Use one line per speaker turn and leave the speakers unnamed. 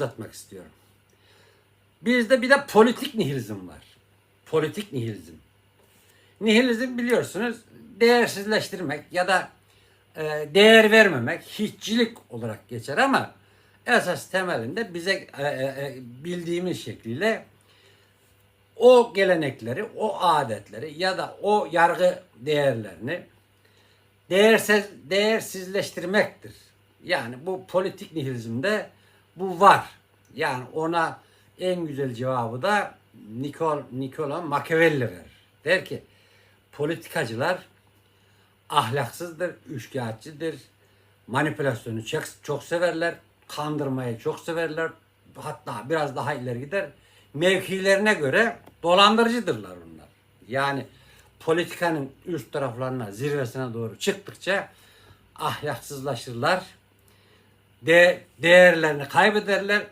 uzatmak istiyorum. Bizde bir de politik nihilizm var. Politik nihilizm. Nihilizm biliyorsunuz değersizleştirmek ya da e, değer vermemek, hiççilik olarak geçer ama esas temelinde bize e, e, e, bildiğimiz şekliyle o gelenekleri, o adetleri ya da o yargı değerlerini değersiz, değersizleştirmektir. Yani bu politik nihilizmde bu var. Yani ona en güzel cevabı da Nikol, Nikola Machiavelli verir. Der ki politikacılar ahlaksızdır, üçkağıtçıdır, manipülasyonu çok, çok severler, kandırmayı çok severler, hatta biraz daha ileri gider. Mevkilerine göre dolandırıcıdırlar onlar. Yani politikanın üst taraflarına, zirvesine doğru çıktıkça ahlaksızlaşırlar, de, değerlerini kaybederler,